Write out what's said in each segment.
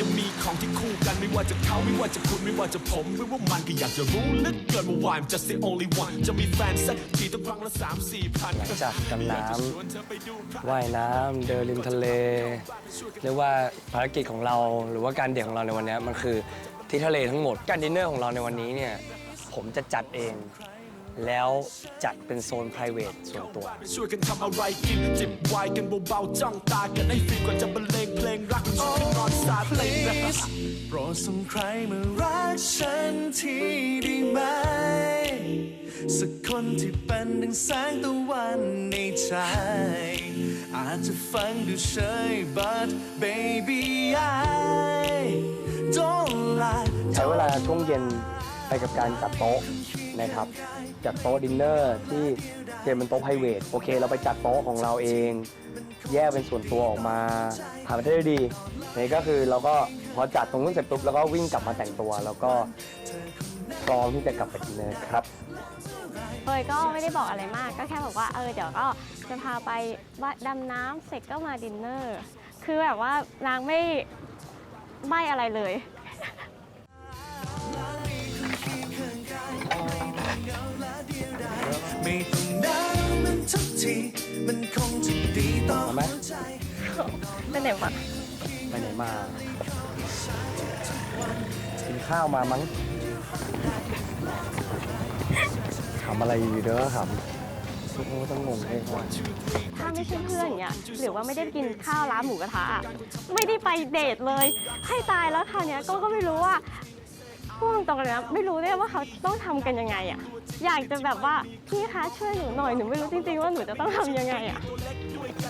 ยังมีของที่คู่กันไม่ว่าจะเขาไม่ว่าจะคุณไม่ว่าจะผมไม่ว่ามันก็อยากจะรู้ลึกเกินว่าวายมัน just the only one จะมีแฟนสักทีต้องครั้งละสามสี่พันหลังจากดำน้ำว่ายน้ำเดินริมทะเล เรียกว่าภารกิจของเราหรือว่าการเดี่ยวของเราในวันนี้มันคือที่ทะเลทั้งหมดการดินเนอร์ของเราในวันนี้เนี่ยผมจะจัดเอง แล้วจัดเป็นโซน p r i v a t ส่วนตัว ช่วยกันทำอะไรกินจิบไวน์กันเบาๆจ้องตากันให้ฟิลก่อนจะบรรเลงเพลงรักช่วยกันนอนสาดเพลงนะโปรดส่งใครมารักฉันทีได้ไหม สักคนที่เป็นดังแสงตะวันในใจ อาจจะฟังดูเฉย but baby I don't lie ใช้เวลาช่วงเย็นไปกับการจัดโต๊ะนะครับ จัดโต๊ะดินเนอร์ที่เตรียมเป็นโต๊ะ p r i v a t โอเค เราไปจัดโต๊ะของเราเอง แยกเป็นส่วนตัวออกมาผ่านไปได้ดีนี่ก็คือเราก็พอจัดตรงนู้นเสร็จปุ๊บแล้วก็วิ่งกลับมาแต่งตัว แล้วก็พร้อมที่จะกลับไปดินเนอร์ครับเอยก็ไม่ได้บอกอะไรมากก็แค่บอกว่าเออเดี๋ยวก็จะพาไปว่าดำน้ำเสร็จก็มาดินเนอร์ คือแบบว่านางไม่ไม่อะไรเลย ทุกทีมันคงจะดีต่อเอาไหมหัวใจไปไหนมาไปไหนมากินข้าวมามั้งทำอะไรอยู่เด้อครับทุกคนต้องงงให้ก่อนถ้าไม่ใช่เพื่อนอย่างเงี้ยหรือว่าไม่ได้กินข้าวร้านหมูกระทะอะไม่ได้ไปเดทเลย ให้ตายแล้วคราวเนี้ยก็ก็ไม่รู้ว่าพูดตรงๆเลยนะไม่รู้เลยว่าเขาต้องทำกันยังไงอะ อยากจะแบบว่าพี่คะช่วยหนูหน่อยหนูไม่รู้จริงๆว่าหนูจะต้องทำยังไงอะ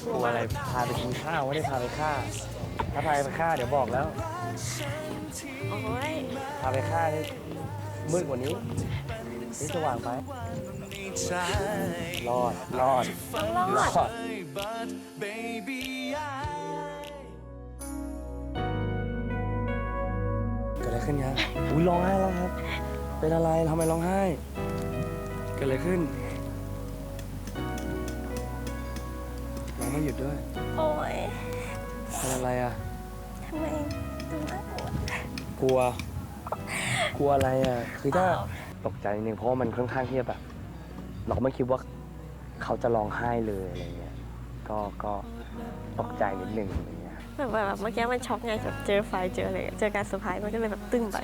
กลัวอะไรพาไปกินข้าวไม่ได้พาไปฆ่า ถ้าพาไปฆ่าเดี๋ยวบอกแล้ว โอ้ยพาไปฆ่านี่มืดกว่านี้นี่สว่างไปในใจรอดรอดต้องรอรด อด but baby I เกิดอะไรขึ้นครับอุ้ยร้องไห้แล้วครับ เป็นอะไรทำไมร้องไห้เกิดอะไรขึ้นร้องไม่หยุดด้วยโอ้ยเป็นอะไรอะทำไมดูน่ากลัว กลัว กลัวอะไรอะ คือถ้าตกใจนิดนึงเพราะว่ามันค่อนข้างที่จะแบบเราก็ไม่คิดว่าเขาจะร้องไห้เลยอะไรเงี้ยก็ก็ตกใจนิดนึงอะไรเงี้ย แบบแบบเมื่อกี้มันช็อกไงแบบเจอไฟเจออะไรเจอการเซอร์ไพรส์มันก็เลยแบบตึ้งไป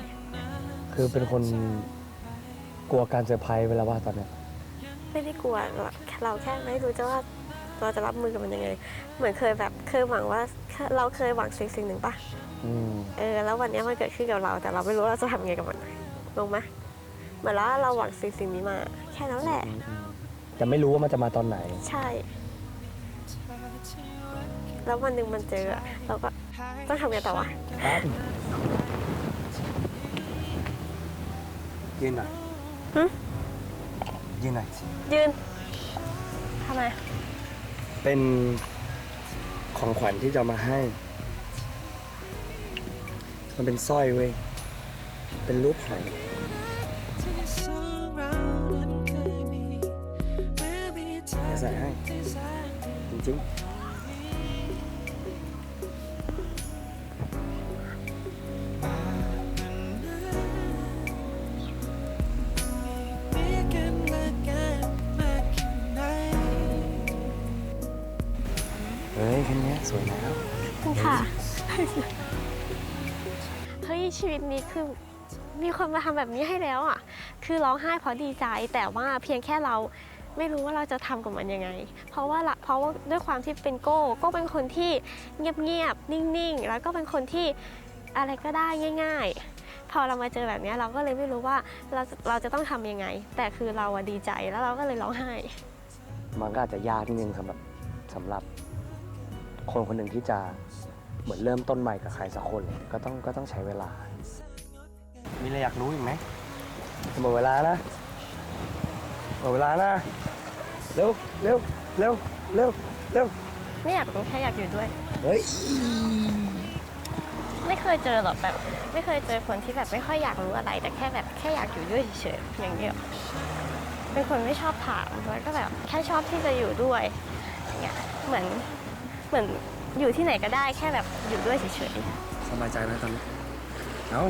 คือเป็นคน กลัวการเซอร์ไพรส์เวลาว่าตอนเนี้ยไม่ได้กลัวหรอกเราแค่ไม่รู้จะว่าเราจะรับมือกับมันยังไง เหมือนเคยแบบเคยหวังว่าเราเคยหวังสิ่งสิ่งหนึ่งปะอืมเออแล้ววันเนี้ยมันเกิดขึ้นกับเรา แต่เราไม่รู้ว่าเราจะทำยังไงกับมันลงไหมเหมือนว่าเราหวังสิ่งสิ่งนี้มา แค่นั้นแหละ อืมอืมแต่ไม่รู้ว่ามันจะมาตอนไหน ใช่ แล้ววันหนึ่งมันเจออะเราก็ต้องทำไงต่อวะ ครับยืนหน่อย หึ ยืนหน่อย ยืนทำไม เป็นของขวัญที่จะมาให้ มันเป็นสร้อยเว้ย เป็นรูปหอยจะใส่ให้ จริงๆ ชีวิตนี้คือมีคนมาทำแบบนี้ให้แล้วอะ คือร้องไห้เพราะดีใจแต่ว่าเพียงแค่เราไม่รู้ว่าเราจะทำกับมันยังไง เพราะว่าละเพราะว่าด้วยความที่เป็นโก้โก็เป็นคนที่เงียบๆนิ่งๆ แล้วก็เป็นคนที่อะไรก็ได้ง่าย ๆ พอเรามาเจอแบบนี้เราก็เลยไม่รู้ว่าเราจะเราจะต้องทำยังไง แต่คือเราอะดีใจแล้วเราก็เลยร้องไห้ มันก็อาจจะยากนิดนึงสำหรับสำหรับ คนคนหนึ่งที่จะ เหมือนเริ่มต้นใหม่กับใครสักคนเลยก็ต้องก็ต้องใช้เวลา มีอะไรอยากรู้อีกไหมหมดเวลานะหมดเวลานะเร็วเร็วเร็วเร็วเร็วไม่อยากรู้แค่อยากอยู่ด้วย เฮ้ยไม่เคยเจอหรอกแบบ ไม่เคยเจอคนที่แบบไม่ค่อยอยากรู้อะไร แต่แค่แบบแค่อยากอยู่ด้วยเฉยๆอย่างเดียวเป็นคนไม่ชอบถามแล้วก็แบบแค่ชอบที่จะอยู่ด้วยอย่างเงี้ยเหมือนเหมือน อยู่ที่ไหนก็ได้แค่แบบอยู่ด้วยเฉยสบายใจไหมตอนนี้ เอา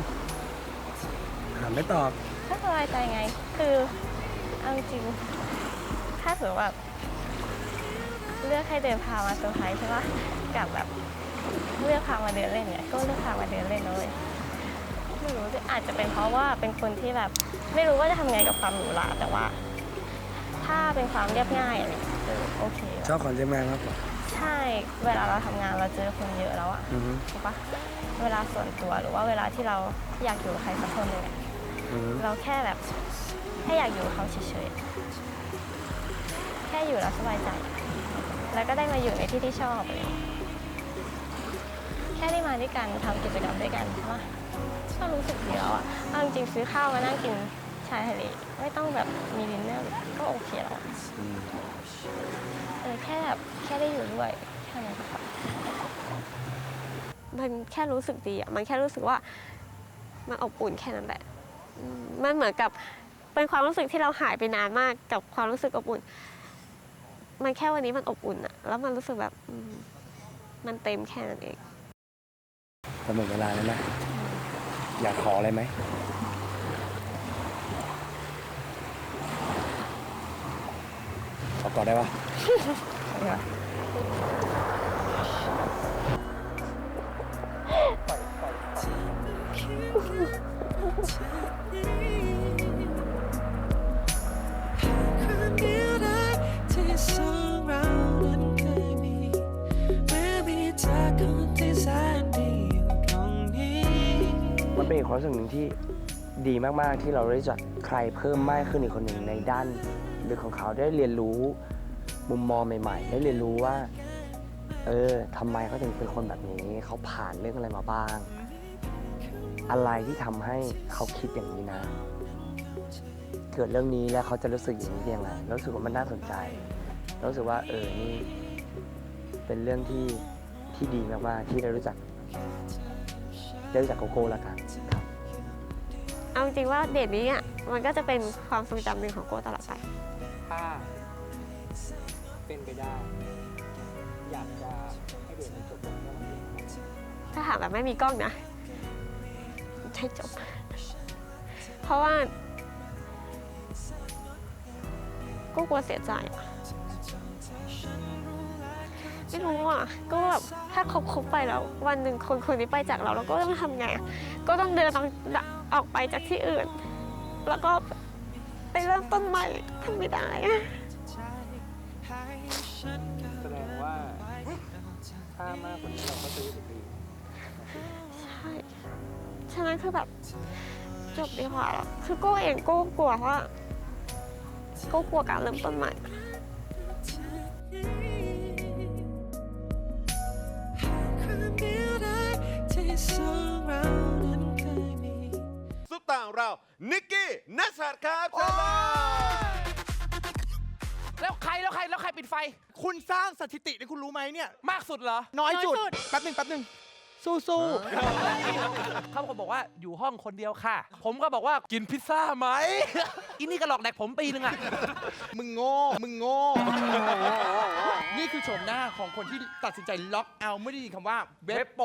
ถามไม่ตอบก็สบายใจไง คือเอาจริงๆถ้าสมมติแบบเลือกให้เดินพามาเซอร์ไพรส์ใช่ปะกับแบบเลือกพามาเดินเล่นเนี่ยก็เลือกพามาเดินเล่นเลยไม่รู้สิอาจจะเป็นเพราะว่าเป็นคนที่แบบ ไม่รู้ว่าจะทำไงกับความหรูหราแต่ว่า ถ้าเป็นความเรียบง่ายอะไรอย่างเงี้ยเออโอเค ชอบคนเรียบง่ายมากกว่า ใช่เวลาเราทำงานเราเจอคนเยอะแล้วอะอือฮึถูกปะเวลาส่วนตัวหรือว่าเวลาที่เราอยากอยู่กับใครสักคนหนึ่งอะอือฮึเราแค่แบบแค่อยากอยู่กับเขาเฉยๆแค่อยู่แล้วสบายใจ แล้วก็ได้มาอยู่ในที่ที่ชอบอะไรอย่างเลยแค่ได้มาด้วยกันทำกิจกรรมด้วยกันใช่ไหมก็รู้สึกดีแล้วอะเอาจริงๆซื้อข้าวมานั่งกิน ชายทะเลไม่ต้องแบบมีดินเนอร์ก็โอเคแล้วอะอืมเออแค่แบบแค่ได้อยู่ด้วยแค่นั้นก็พอมันแค่รู้สึกดีอะมันแค่รู้สึกว่ามันอบอุ่นแค่นั้นแหละอืมมันเหมือนกับเป็นความรู้สึกที่เราหายไปนานมากกับความรู้สึกอบอุ่น มันแค่วันนี้มันอบอุ่นอะแล้วมันรู้สึกแบบอืมมันเต็มแค่นั้นเองจะหมดเวลาแล้วนะอยากขออะไรไหม ขอกอดได้ปะความเดียวดายที่สองเรานั้นเคยมีแม้มีเธอคนที่แสนดีอยู่ตรงนี้มันเป็นอีกความรู้สึกหนึ่งที่ดีมาก ๆ ที่เราได้รู้จักใครเพิ่มมากขึ้นอีกคนหนึ่งในด้าน ลึกของเขาได้เรียนรู้มุมมองใหม่ ๆ ได้เรียนรู้ว่า เออทำไมเขาถึงเป็นคนแบบนี้ เขาผ่านเรื่องอะไรมาบ้าง อะไรที่ทำให้เขาคิดอย่างนี้นะ เกิดเรื่องนี้แล้วเขาจะรู้สึกอย่างนี้ยังไงรู้สึกว่ามันน่าสนใจ รู้สึกว่าเออนี่เป็นเรื่องที่ที่ดีมากๆที่ได้รู้จักได้รู้จักโกโก้ละกันครับเอาจริงว่าเดทนี้อะมันก็จะเป็นความทรงจำหนึ่งของโกตลอดไป ถ้าเป็นไปได้ อยากจะให้เดทมันจบลงแค่ไหนถ้าหากแบบไม่มีกล้องนะให้จบ เพราะว่าก็กลัวเสียใจอะไม่รู้อะ ก็แบบถ้าคบคบไปแล้ว วันหนึ่งคนคนนี้ไปจากเราเราก็ต้องทำไงอะก็ต้องเดินออกออกไปจากที่อื่น แล้วก็ไปเริ่มต้นใหม่ทำไม่ได้อะแสดงว่า ถ้ามากกว่านี้เราก็จะรู้สึกดีใช่ฉะนั้นคือแบบจบดีกว่าแล้วคือโก้เองโก้กลัวว่าโก้กลัวการเริ่มต้นใหม่ความเดียวดายที่สองเรานั้นเคยมีซุปตาของเรา นิกกี้นัสสัตครับเชิญเลย แล้วใครแล้วใครแล้วใครปิดไฟ คุณสร้างสถิตินี่คุณรู้ไหมเนี่ย มากสุดเหรอ น้อยจุด แป๊บหนึ่งแป๊บหนึ่งสู้สู้เขาก็บอกว่าอยู่ห้องคนเดียวค่ะ ผมก็บอกว่ากินพิซซ่าไหม อินนี่ก็หลอกแดกผมปีนึงอะมึงโง่ มึงโง่ นี่คือโฉมหน้าของคนที่ตัดสินใจล็อกเอาท์ไม่ได้ยินคำว่าเว็บโป